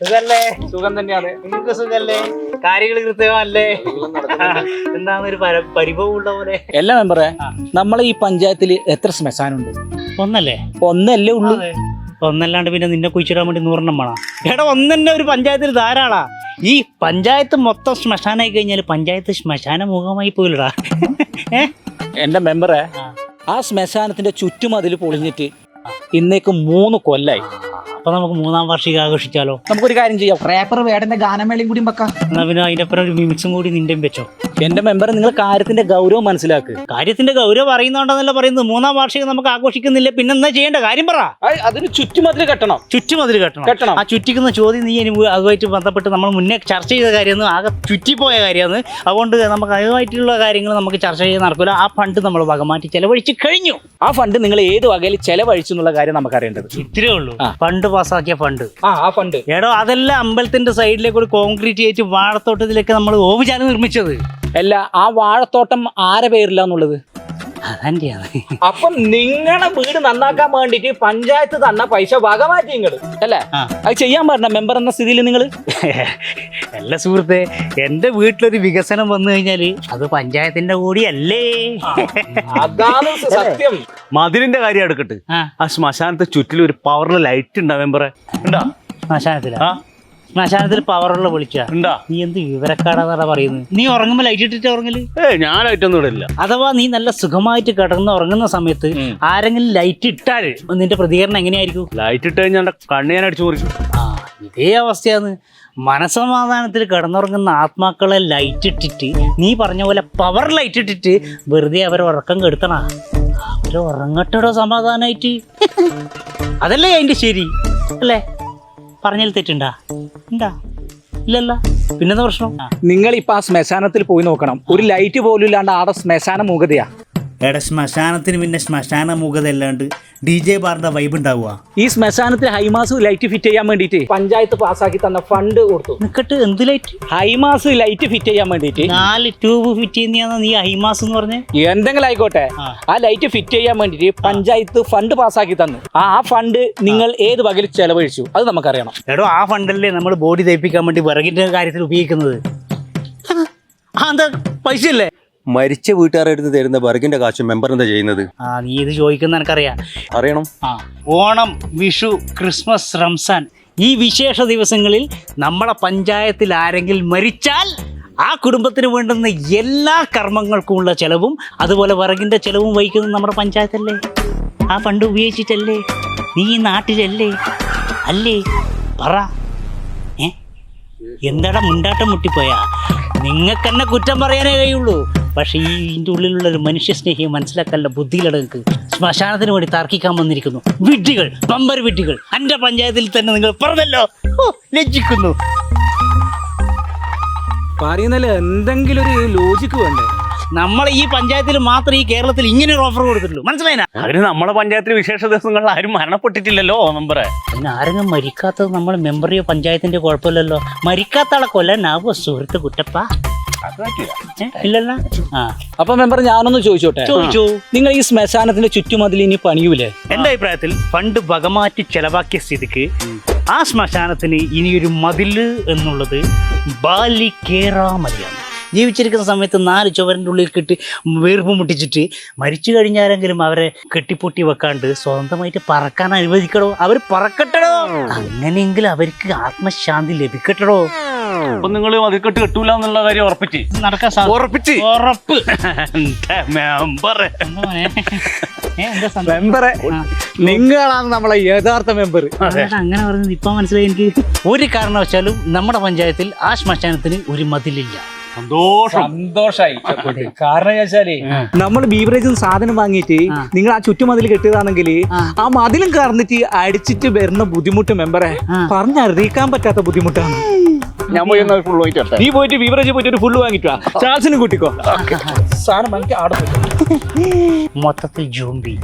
സുഖല്ലേ? സുഖം തന്നെയാണ്. നിങ്ങൾക്ക് സുഖല്ലേ? കാര്യങ്ങൾ കൃത്യമല്ലേ എന്താണ് ഒരു പരിഭവം പരിഭവമുള്ള പോലെ. അല്ല മെമ്പറെ നമ്മളെ ഈ പഞ്ചായത്തിൽ എത്ര ശ്മശാനുണ്ട്? ഒന്നല്ലേ? ഒന്നല്ലേ ഉള്ളൂ. ഒന്നല്ലാണ്ട് പിന്നെ നിന്നെ കുഴിച്ചിടാൻ വേണ്ടി നൂറെണ്ണം വേണം. എടാ ഒന്നെന്നെ ഒരു പഞ്ചായത്തിൽ ധാരാളാ. ഈ പഞ്ചായത്ത് മൊത്തം ശ്മശാനായി കഴിഞ്ഞാൽ പഞ്ചായത്ത് ശ്മശാന മുഖമായി പോയില്ലടാ. ഏ എന്റെ മെമ്പറെ ആ ശ്മശാനത്തിന്റെ ചുറ്റുമതിൽ പൊളിഞ്ഞിട്ട് ഇന്നേക്ക് മൂന്ന് കൊല്ലായി. അപ്പൊ നമുക്ക് മൂന്നാം വാർഷിക ആഘോഷിച്ചാലോ? നമുക്കൊരു കാര്യം ചെയ്യാം. റേപ്പർ വേടന്റെ ഗാനമേളയും കൂടി വെക്കാം. എന്നാ പിന്നെ അതിന്റെ അപ്പുറം ഒരു മിമിക്സും കൂടി നിന്റെയും വെച്ചോ. എന്റെ മെമ്പർ നിങ്ങൾ കാര്യത്തിന്റെ ഗൗരവം മനസ്സിലാക്ക്. കാര്യത്തിന്റെ ഗൗരവം അറിയുന്നുണ്ടെന്നല്ല പറയുന്നത്. മൂന്നാം വാർഷികം നമുക്ക് ആഘോഷിക്കുന്നില്ല. പിന്നെ എന്താ ചെയ്യേണ്ട? കാര്യം പറ. അതിന് ചുറ്റുമതിൽ കെട്ടണം. ചുറ്റുമതിൽ കെട്ടണം. കെട്ടണം. ആ ചുറ്റിക്കുന്ന ചോദ്യം നീ അതുമായിട്ട് ബന്ധപ്പെട്ട് നമ്മൾ മുന്നേ ചർച്ച ചെയ്ത കാര്യമാണ്. ആകെ ചുറ്റിപ്പോയ കാര്യമാണ്. അതുകൊണ്ട് നമുക്ക് അതുമായിട്ടുള്ള കാര്യങ്ങൾ നമുക്ക് ചർച്ച ചെയ്ത് നടക്കില്ല ആ ഫണ്ട് നമ്മൾ വകമാറ്റി ചെലവഴിച്ച് കഴിഞ്ഞു. ആ ഫണ്ട് നിങ്ങൾ ഏത് വകയിൽ ചെലവഴിച്ചു എന്നുള്ള കാര്യം നമുക്ക് അറിയേണ്ടത് ഇത്രേ ഉള്ളൂ ഫണ്ട് പാസ്സാക്കിയ ഫണ്ട്. ആ ആ ഫണ്ട്. എടോ അതെല്ലാം അമ്പലത്തിന്റെ സൈഡിലേക്ക് ഒരു കോൺക്രീറ്റ് ചെയ്ത് വാഴത്തോട്ടത്തിലേക്ക് നമ്മൾ ഓവുചാൽ നിർമ്മിച്ചത്. അല്ല ആ വാഴത്തോട്ടം ആരെ പേരില്ലാന്നുള്ളത് അതെന്റെയാണ്. അപ്പൊ നിങ്ങളെ വീട് നന്നാക്കാൻ വേണ്ടിട്ട് പഞ്ചായത്ത് തന്ന പൈസ വകമാറ്റി നിങ്ങൾ അല്ലേ? അത് ചെയ്യാൻ പറഞ്ഞ മെമ്പർ എന്ന സ്ഥിതിയിൽ നിങ്ങൾ അല്ല സുഹൃത്തെ എന്റെ വീട്ടിലൊരു വികസനം വന്നു കഴിഞ്ഞാൽ അത് പഞ്ചായത്തിന്റെ കൂടിയല്ലേ? അതാണ് സത്യം. മതിലിന്റെ കാര്യം എടുക്കട്ട്. ആ. ശ്മശാനത്തെ ചുറ്റിലും ഒരു പവറിൽ ലൈറ്റ് ഉണ്ടാവും പറയാ ഉണ്ടാ? ശ്മശാനത്തില? ശ്മശാനത്തിൽ പവറുള്ള വിളിച്ചാ? ഉണ്ടാ? നീ എന്ത് വിവരക്കാടാന്നാ പറയുന്നത് നീ ഉറങ്ങുമ്പോ ലൈറ്റ് ഇട്ടിട്ട് ഉറങ്ങൽ? ഏ ഞാൻ ലൈറ്റൊന്നും ഇടില്ല. അഥവാ നീ നല്ല സുഖമായിട്ട് കിടന്ന് ഉറങ്ങുന്ന സമയത്ത് ആരെങ്കിലും ലൈറ്റ് ഇട്ടാൽ നിന്റെ പ്രതികരണം എങ്ങനെയായിരിക്കും? ലൈറ്റ് ഇട്ട് കഴിഞ്ഞാൽ കണ്ണ് ഞാൻ അടിച്ചു ഇതേ അവസ്ഥയാണ്. മനസമാധാനത്തിൽ കിടന്നുറങ്ങുന്ന ആത്മാക്കളെ ലൈറ്റ് ഇട്ടിട്ട് നീ പറഞ്ഞ പോലെ പവർ ലൈറ്റ് ഇട്ടിട്ട് വെറുതെ അവരെ ഉറക്കം കെടുത്തണ. അവർ ഉറങ്ങട്ടോ സമാധാനമായിട്ട് അതല്ലേ അതിന്റെ ശരി അല്ലേ? പറഞ്ഞാൽ തെറ്റുണ്ടാ? ഉണ്ടാ ഇല്ലല്ല. പിന്നെന്താ പ്രശ്നം? നിങ്ങൾ ഇപ്പൊ ആ ശ്മശാനത്തിൽ പോയി നോക്കണം. ഒരു ലൈറ്റ് പോലും ഇല്ലാണ്ട് ആടെ ശ്മശാന മൂകതയാ. എടാ ശ്മശാനത്തിന് പിന്നെ ശ്മശാന മുഖതല്ലാണ്ട് ഡി ജെ ബാറിന്റെ വൈബ് ഉണ്ടാവുക. ഈ ശ്മശാനത്തിൽ ഹൈമാസ് ലൈറ്റ് ഫിറ്റ് ചെയ്യാൻ വേണ്ടിയിട്ട് പഞ്ചായത്ത് പാസ്സാക്കി തന്ന ഫണ്ട് കൊടുത്തു. നിക്കട്ട് എന്ത് ലൈറ്റ് ഹൈമാസ് ലൈറ്റ് ഫിറ്റ് ചെയ്യാൻ വേണ്ടിയിട്ട്. നാല് ട്യൂബ് ഫിറ്റ് ചെയ്യുന്ന നീ ഹൈമാസ് എന്ന് പറഞ്ഞേ? എന്തെങ്കിലും ആയിക്കോട്ടെ. ആ. ലൈറ്റ് ഫിറ്റ് ചെയ്യാൻ വേണ്ടിയിട്ട് പഞ്ചായത്ത് ഫണ്ട് പാസ്സാക്കി തന്നു. ആ ആ ഫണ്ട് നിങ്ങൾ ഏത് വകയിൽ ചെലവഴിച്ചു? അത് നമുക്കറിയണം. എടോ ആ ഫണ്ടല്ലേ നമ്മൾ ബോഡി തയ്പ്പിക്കാൻ വേണ്ടി വിറകിന്റെ കാര്യത്തിൽ ഉപയോഗിക്കുന്നത്? ആ എന്താ? പൈസ അല്ലേ മരിച്ച വീട്ടുകാരുടെ അടുത്ത് തരുന്ന ബർഗിന്റെ കാശ് മെമ്പർ എന്താ ചെയ്യുന്നത്? ആ നീ ഇത് ചോദിക്കുന്ന എനിക്കറിയാം. അറിയണം. ആ ഓണം വിഷു ക്രിസ്മസ് റംസാൻ ഈ വിശേഷ ദിവസങ്ങളിൽ നമ്മളെ പഞ്ചായത്തിൽ ആരെങ്കിലും മരിച്ചാൽ ആ കുടുംബത്തിന് വേണ്ടുന്ന എല്ലാ കർമ്മങ്ങൾക്കുമുള്ള ചെലവും അതുപോലെ വർഗിന്റെ ചെലവും വഹിക്കുന്നത് നമ്മുടെ പഞ്ചായത്തല്ലേ? ആ ഫണ്ട് ഉപയോഗിച്ചിട്ടല്ലേ? നീ ഈ നാട്ടിലല്ലേ? അല്ലേ? പറ. ഏ? എന്താടാ മുണ്ടാട്ടം മുട്ടിപ്പോയാ? നിങ്ങൾക്കെന്നെ കുറ്റം പറയാനേ കഴിയുള്ളൂ. പക്ഷേ ഈ ഇതിന്റെ ഉള്ളിലുള്ള ഒരു മനുഷ്യ സ്നേഹിയെ മനസ്സിലാക്കാനുള്ള ബുദ്ധിയിലടങ്ങൾക്ക് ശ്മശാനത്തിന് വേണ്ടി തർക്കിക്കാൻ വന്നിരിക്കുന്നു. വിഡ്ഢികൾ പമ്പർ വിഡ്ഢികൾ. എന്റെ പഞ്ചായത്തിൽ തന്നെ നിങ്ങൾ പറഞ്ഞല്ലോ. ലജ്ജിക്കുന്നു. പറയുന്നതിൽ എന്തെങ്കിലും ഒരു ലോജിക്ക് വേണ്ടേ? നമ്മൾ ഈ പഞ്ചായത്തിൽ മാത്രം ഈ കേരളത്തിൽ ഇങ്ങനെ ഒരു ഓഫർ കൊടുത്തിട്ടുള്ളൂ. മനസ്സിലായിനാ? അതിന് നമ്മളെ പഞ്ചായത്തിൽ വിശേഷ ദിവസങ്ങളിൽ ആരും മരണപ്പെട്ടിട്ടില്ലല്ലോ മെമ്പറെ പിന്നെ ആരെങ്കിലും മരിക്കാത്തത് നമ്മൾ മെമ്പറിയോ പഞ്ചായത്തിന്റെ കുഴപ്പമില്ലല്ലോ. മരിക്കാത്ത ആളെ കൊല്ലാനാവോ സുഹൃത്ത് കുട്ടപ്പ? ഏ? ഇല്ലല്ലോ? ആ. അപ്പൊ മെമ്പർ ഞാനൊന്ന് ചോദിച്ചോട്ടെ? ചോദിച്ചു. നിങ്ങൾ ഈ ശ്മശാനത്തിന്റെ ചുറ്റുമതിൽ ഇനി പണിയൂലേ? എന്റെ അഭിപ്രായത്തിൽ ഫണ്ട് വകമാറ്റി ചെലവാക്കിയ സ്ഥിതിക്ക് ആ ശ്മശാനത്തിന് ഇനിയൊരു മതിൽ എന്നുള്ളത് ബാലി ബാലിക്കേറാമതിയാണ് ജീവിച്ചിരിക്കുന്ന സമയത്ത് നാല് ചുവരന്റെ ഉള്ളിൽ കെട്ടി വീർപ്പ് മുട്ടിച്ചിട്ട് മരിച്ചു കഴിഞ്ഞാലെങ്കിലും അവരെ കെട്ടിപ്പൊട്ടി വെക്കാണ്ട് സ്വന്തമായിട്ട് പറക്കാൻ അനുവദിക്കണോ? അവർ പറക്കട്ടടോ. അങ്ങനെയെങ്കിൽ അവർക്ക് ആത്മശാന്തി ലഭിക്കട്ടടോ. അപ്പൊ നിങ്ങൾ മതിൽക്കെട്ട് കെട്ടൂല എന്നുള്ള കാര്യം ഉറപ്പിച്ച്. നടക്കാൻ സാ- ഉറപ്പിച്ച്. ഉറപ്പ്. എന്റെ എന്താ ഏ, എന്താ സംഭവം? മെമ്പറെ. നിങ്ങളാണ് നമ്മളെ യഥാർത്ഥ മെമ്പർ അങ്ങനെ പറഞ്ഞത് ഇപ്പൊ മനസ്സിലായി എനിക്ക്. ഒരു കാരണവശാലും നമ്മുടെ പഞ്ചായത്തിൽ ആ ശ്മശാനത്തിന് ഒരു മതിലില്ല. സന്തോഷം. സന്തോഷായി. കാരണം വെച്ചാലേ നമ്മൾ ബീവറേജ് സാധനം വാങ്ങിയിട്ട് ആ. നിങ്ങൾ ആ ചുറ്റുമതിൽ കെട്ടിയതാണെങ്കിൽ ആ. ആ മതിലും കറന്നിട്ട് അടിച്ചിട്ട് വരുന്ന ബുദ്ധിമുട്ട് മെമ്പറെ ആ. പറഞ്ഞറിയിക്കാൻ പറ്റാത്ത ബുദ്ധിമുട്ടാണ്. ഞാൻ പോയി ഫുൾ പോയിട്ട് നീ പോയിട്ട് ബീവറേജ് പോയിട്ട് ഒരു ഫുള്ള് വാങ്ങിട്ടോ ചാൾസിനും കൂട്ടിക്കോ. സാധനം വാങ്ങിക്ക് ആടെ മൊത്തത്തിൽ ജോംബി.